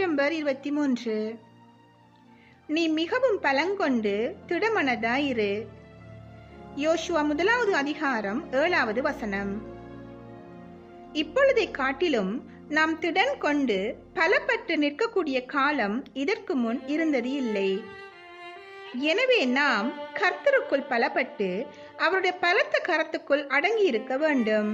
September இருபத்தி மூன்று நீ மிகவும் பலங்கொண்டு திடமனதாயிரு. யோசுவா முதலாவது அதிகாரம் ஏழாவது வசனம். இப்பொழுதை காட்டிலும் நாம் திடன் கொண்டு பலப்பட்டு நிற்கக்கூடிய காலம் இதற்கு முன் இருந்தது இல்லை. எனவே நாம் கர்த்தருக்குள் பலப்பட்டு அவருடைய பலத்த கரத்துக்குள் அடங்கி இருக்க வேண்டும்.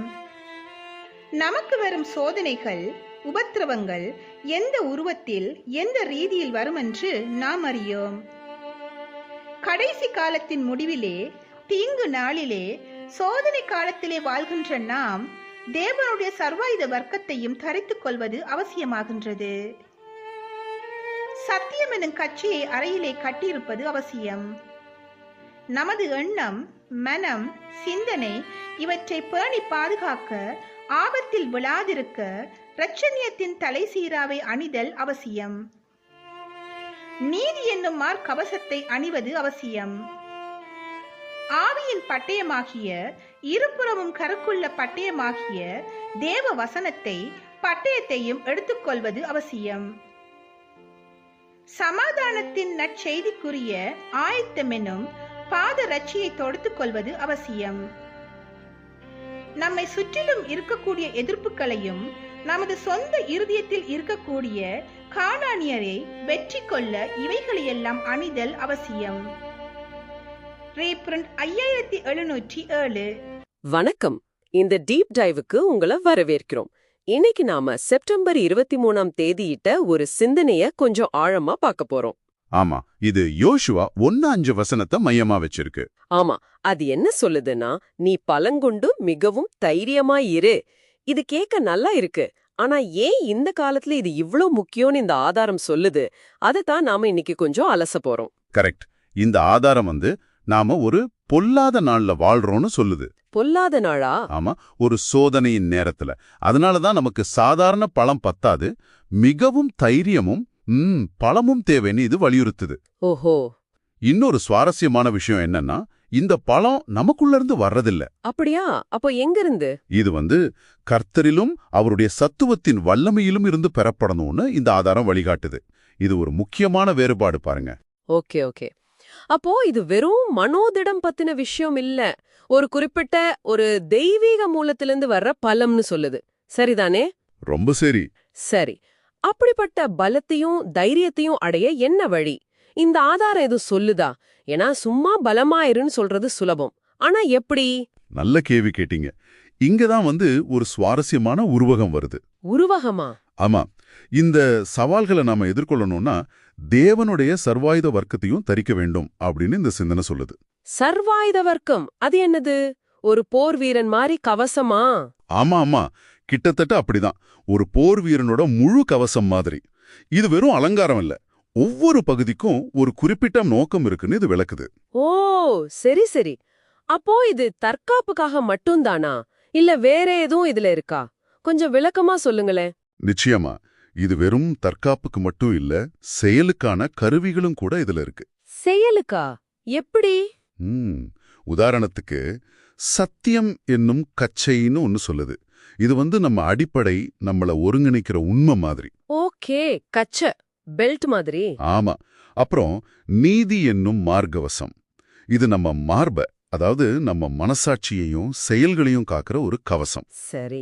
நமக்கு வரும் சோதனைகள் உபத்திரவங்கள் எந்த உருவத்தில் எந்த ரீதியில் வரும் என்று நாம் அறியோம். கடைசி காலத்தின் முடிவிலே தீங்கு நாளிலே சோதனை காலத்திலே வாழ்கின்ற நாம் தேவனுடைய சர்வாயுத வர்க்கத்தையும் தரித்துக் கொள்வது அவசியமாகின்றது. சத்தியம் எனும் கட்சியை அறையிலே கட்டியிருப்பது அவசியம். நமது எண்ணம் மனம் சிந்தனை இவற்றை பேணி பாதுகாக்க ஆபத்தில் விழாதிருக்க இரட்சணியத்தின் தலை சீராவை அணிதல் அவசியம். நீதி என்னும் மார்க்கவசத்தை அணிவது அவசியம். ஆவியின் பட்டயமாகிய இருபுறமும் கருக்குள்ள பட்டயமாகிய தேவ வசனத்தை பட்டயத்தையும் எடுத்துக்கொள்வது அவசியம். சமாதானத்தின் நற்செய்திக்குரிய ஆயத்தம் எனும் பாத ரட்சியை தொடுத்துக் கொள்வது அவசியம். நம்மை சுற்றிலும் இருக்கக்கூடிய எதிர்ப்புகளையும் நமது சொந்த இருதயத்தில் இருக்கக்கூடிய காணானியரை வெற்றி கொள்ள இவைகளையெல்லாம் அணிதல் அவசியம். ஐயாயிரத்தி எழுநூற்றி ஏழு. வணக்கம். இந்த டீப் டைவுக்கு உங்களை வரவேற்கிறோம். இன்னைக்கு நாம செப்டம்பர் இருபத்தி மூணாம் தேதியிட்ட ஒரு சிந்தனைய கொஞ்சம் ஆழமா பார்க்க போறோம். ஆமா இது யோசுவா ஒன்னு அஞ்சு வசனத்தை மையமா வச்சிருக்கு. ஆமா அது என்ன சொல்லுதுன்னா நீ பலங்கொண்டு மிகவும் தைரியமா இரு. இது கேட்க நல்லா இருக்கு. ஆனா ஏன் இந்த காலத்துல இது இவ்ளோ முக்கியம்னு இந்த ஆதாரம் சொல்லுது? அதைத்தான் நாம இன்னைக்கு கொஞ்சம் அலச போறோம். கரெக்ட். இந்த ஆதாரம் வந்து நாம ஒரு பொல்லாத நாள்ல வாழ்றோம்னு சொல்லுது. பொல்லாத நாளா? ஆமா ஒரு சோதனையின் நேரத்துல. அதனால தான் நமக்கு சாதாரண பழம் பத்தாது மிகவும் தைரியமும் பழமும் தேவைன்னு இது வலியுறுத்துது. ஓஹோ. இன்னொரு சுவாரஸ்யமான விஷயம் என்னன்னா இந்த பழம் நமக்குள்ள இருந்து வர்றதில்ல. அப்படியா? அப்போ எங்க இருந்து இது வந்து கர்த்தரிலும் அவருடைய சத்துவத்தின் வல்லமையிலும் இருந்து பெறப்படணும்னு இந்த ஆதாரம் வழிகாட்டுது. இது ஒரு முக்கியமான வேறுபாடு பாருங்க. Okay okay. அப்போ இது வெறும் மனோதிடம் பத்தின விஷயம் இல்ல. ஒரு குறிப்பிட்ட ஒரு தெய்வீக மூலத்திலிருந்து வர்ற பலம்னு சொல்லுது. சரிதானே? ரொம்ப சரி. சரி. அப்படிப்பட்ட பலத்தையும் தைரியத்தையும் அடைய என்ன வழி? இந்த ஆதாரம் எதுவும் சொல்லுதா? ஏன்னா சும்மா பலமாயிருன்னு சொல்றது சுலபம். ஆனா எப்படி? நல்ல கேள்வி கேட்டீங்க. இங்கதான் வந்து ஒரு சுவாரஸ்யமான உருவகம் வருது. உருவகமா? ஆமா. இந்த சவால்களை நாம எதிர்கொள்ளணும்னா தேவனுடைய சர்வாயுத வர்க்கத்தையும் தரிக்க வேண்டும் அப்படின்னு இந்த சிந்தனை சொல்லுது. சர்வாயுத வர்க்கம்? அது என்னது? ஒரு போர் வீரன் மாதிரி கவசமா? ஆமா ஆமா. கிட்டத்தட்ட அப்படிதான். ஒரு போர் வீரனோட முழு கவசம் மாதிரி. இது வெறும் அலங்காரம் இல்ல. ஒவ்வொரு பகுதிக்கும் ஒரு குறிப்பிட்ட நோக்கம் இருக்குன்னு இது விளக்குது. ஓ சரி சரி. அப்போ இது தற்காப்புக்காக மட்டும்தானா? இல்ல வேற எதுவும் இதுல இருக்கா? கொஞ்சம் விளக்கமா சொல்லுங்களேன். நிச்சயமா இது வெறும் தற்காப்புக்கு மட்டும் இல்ல செயலுக்கான கருவிகளும் கூட இதுல இருக்கு. செயலுக்கா? எப்படி? ம் உதாரணத்துக்கு சத்தியம் என்னும் கச்சைன்னு ஒன்னு சொல்லுது. இது வந்து நம்ம அடிப்படை நம்மள ஒருங்கிணைக்கிற உண்மை மாதிரி. ஓகே கச்ச. பெல்ட் மாதிரி. ஆமா. அப்புறம் நீதி என்னும் மார்கவசம் இது நம்ம மார்ப அதாவது நம்ம மனசாட்சியையும் செயல்களையும் காக்கிற ஒரு கவசம். சரி.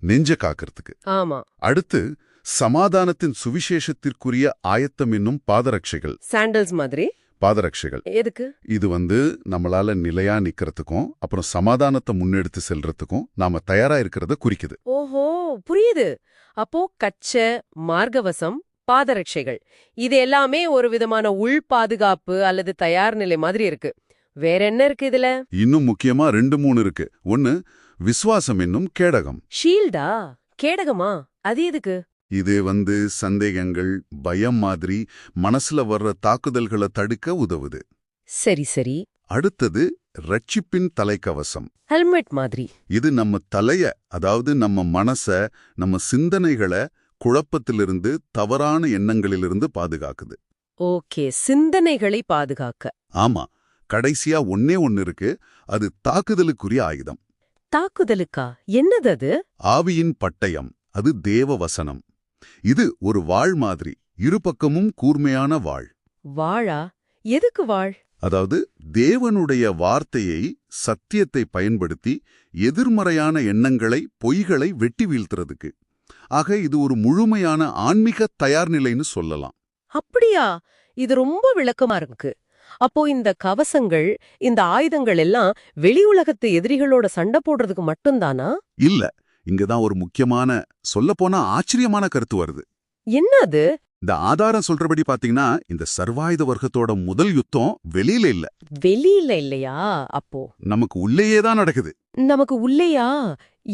நெஞ்ச காக்கிறதுக்கு. ஆமா. அடுத்து சமாதானத்தின் சுவிசேஷத்திற்குரிய ஆயத்தம் என்னும் பாதரட்சைகள் சாண்டல்ஸ் மாதிரி? பாதரட்சைகள் எதுக்கு? இது வந்து நம்மளால நிலையா நிக்கிறதுக்கும் அப்புறம் சமாதானத்தை முன்னெடுத்து செல்றதுக்கும் நாம தயாரா இருக்கிறத குறிக்குது. ஓஹோ புரியுது. அப்போ கச்ச மார்கவசம் பாதரட்சைகள். இது எல்லாமே ஒரு விதமான உள் பாதுகாப்பு அல்லது தயார் நிலை மாதிரி இருக்கு. வேற என்ன இருக்கு இதுல? இன்னும் முக்கியமா ரெண்டு மூணு இருக்கு. ஒன்னு விசுவாசம் என்னும் கேடகம். ஷீல்டா? கேடகமா? அது எதுக்கு? இது வந்து சந்தேகங்கள் பயம் மாதிரி மனசுல வர்ற தாக்குதல்களை தடுக்க உதவுது. சரி சரி. அடுத்தது ரட்சிப்பின் தலைக்கவசம். ஹெல்மெட் மாதிரி. இது நம்ம தலைய அதாவது நம்ம மனச நம்ம சிந்தனைகளை குழப்பத்திலிருந்து தவறான எண்ணங்களிலிருந்து பாதுகாக்குது. ஓகே சிந்தனைகளை பாதுகாக்க. ஆமா கடைசியா ஒன்னே ஒன்னு இருக்கு அது தாக்குதலுக்குரிய ஆயுதம். தாக்குதலுக்கா? என்னது அது? ஆவியின் பட்டயம் அது தேவ வசனம். இது ஒரு வாழ் மாதிரி இரு பக்கமும் கூர்மையான வாழ் வாழா எதுக்கு வாழ் அதாவது தேவனுடைய வார்த்தையை சத்தியத்தை பயன்படுத்தி எதிர்மறையான எண்ணங்களை பொய்களை வெட்டி வீழ்த்துறதுக்கு. ஆக இது ஒரு முழுமையான ஆன்மீக தயார்நிலைன்னு சொல்லலாம். அப்படியா? இது ரொம்ப விளக்கமா இருக்கு. அப்போ இந்த கவசங்கள் இந்த ஆயுதங்கள் எல்லாம் வெளி உலகத்து எதிரிகளோட சண்டை போடுறதுக்கு மட்டும்தானா? இல்ல இங்கதான் ஒரு முக்கியமான சொல்லப்போனா ஆச்சரியமான கருத்து வருது. என்ன அது? இந்த ஆதாரம் சொல்றபடி பாத்தீங்கன்னா இந்த சர்வாயுத வர்க்கத்தோட முதல் யுத்தம் வெளியில இல்ல. வெளியில இல்லையா? அப்போ. நமக்கு உள்ளேயே தான் நடக்குது. நமக்கு உள்ளேயா?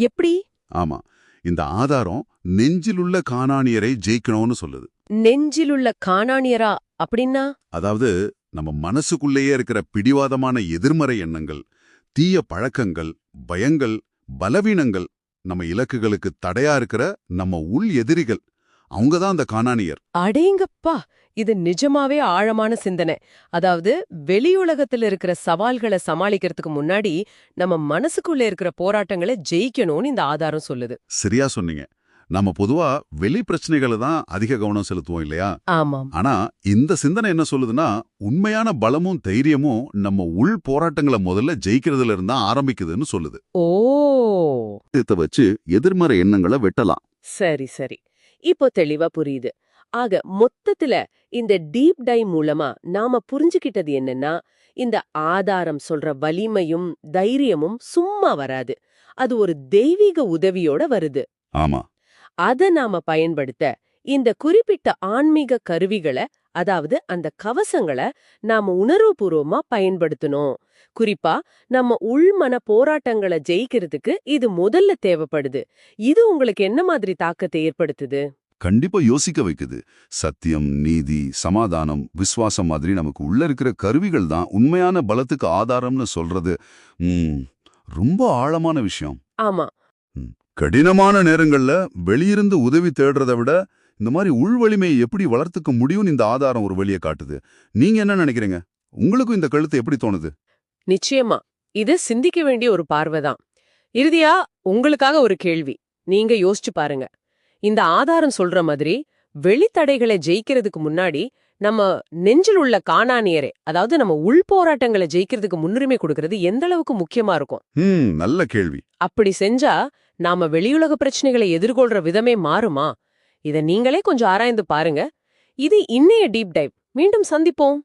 எப்படி? ஆமா இந்த ஆதாரம் நெஞ்சிலுள்ள காணானியரை ஜெயிக்கணும்னு சொல்லுது. நெஞ்சிலுள்ள காணானியரா அப்படின்னா? அதாவது நம்ம மனசுக்குள்ளேயே இருக்கிற பிடிவாதமான எதிர்மறை எண்ணங்கள் தீய பழக்கங்கள் பயங்கள் பலவீனங்கள் நம்ம இலக்குகளுக்கு தடையா இருக்கிற நம்ம உள் எதிரிகள் அவங்க தான் அந்த காணானியர். அடேங்கப்பா! இது நிஜமாவே ஆழமான சிந்தனை. அதாவது வெளியுலகத்துல இருக்கிற சவால்களை சமாளிக்கிறதுக்கு முன்னாடி நம்ம மனசுக்குள்ள இருக்கிற போராட்டங்களை ஜெயிக்கணும்னு இந்த ஆதாரம் சொல்லுது. சரியா சொன்னீங்க. நம்ம பொதுவா வெளி பிரச்சனைகளை தான் அதிக கவனம் செலுத்துவோம் இல்லையா? ஆனா இந்த சிந்தனை என்ன சொல்லுதுன்னா உண்மையான பலமும் தைரியமும் நம்ம உள் போராட்டங்களை முதல்ல ஜெயிக்கிறதுல இருந்தா ஆரம்பிக்குதுன்னு சொல்லுது. ஓ! இதை வச்சு எதிர்மறை எண்ணங்களை வெட்டலாம். சரி சரி. இப்போ தெளிவா புரியுது. ஆக மொத்தத்துல இந்த டீப் டை மூலமா நாம புரிஞ்சுக்கிட்டது என்னன்னா இந்த ஆதாரம் சொல்ற வலிமையும் தைரியமும் சும்மா வராது. அது ஒரு தெய்வீக உதவியோட வருது. ஆமா. அத நாம பயன்படுத்த இந்த குறிப்பிட்ட ஆன்மீக கருவிகளை அதாவது அந்த கவசங்களை நாம உணர்வுபூர்வமா பயன்படுத்தணும். குறிப்பா நம்ம உள்மன போராட்டங்களை ஜெயிக்கிறதுக்கு இது முதல்ல தேவைப்படுது. இது உங்களுக்கு என்ன மாதிரி தாக்கத்தை ஏற்படுத்துது? கண்டிப்பா யோசிக்க வைக்குது. சத்தியம் நீதி சமாதானம் விசுவாசம் மாதிரி நமக்கு உள்ள இருக்கிற கருவிகள் தான் உண்மையான பலத்துக்கு ஆதாரம்னு சொல்றது. ரொம்ப ஆழமான விஷயம். ஆமா. கடினமான நேரங்கள்ல வெளியிருந்து உதவி தேடுறதை விட இந்த மாதிரி உள் வலிமையை எப்படி வளர்த்துக்க முடியும்னு இந்த ஆதாரம் ஒரு வழியை காட்டுது. நீங்க என்ன நினைக்கிறீங்க? உங்களுக்கும் இந்த கழுத்து எப்படி தோணுது? நிச்சயமா. இது சிந்திக்க வேண்டிய ஒரு பார்வைதான் இறுதியா உங்களுக்காக ஒரு கேள்வி. நீங்க யோசிச்சு பாருங்க. இந்த ஆதாரம் சொல்ற மாதிரி வெளித்தடைகளை ஜெயிக்கிறதுக்கு முன்னாடி நம்ம நெஞ்சில் உள்ள காணானியரே அதாவது நம்ம உள் போராட்டங்களை ஜெயிக்கிறதுக்கு முன்னுரிமை கொடுக்கறது எந்த அளவுக்கு முக்கியமா இருக்கும்? நல்ல கேள்வி. அப்படி செஞ்சா நாம வெளியுலக பிரச்சனைகளை எதிர்கொள்ற விதமே மாறுமா? இத நீங்களே கொஞ்சம் ஆராய்ந்து பாருங்க. இது இன்னைய டீப் டைவ். மீண்டும் சந்திப்போம்.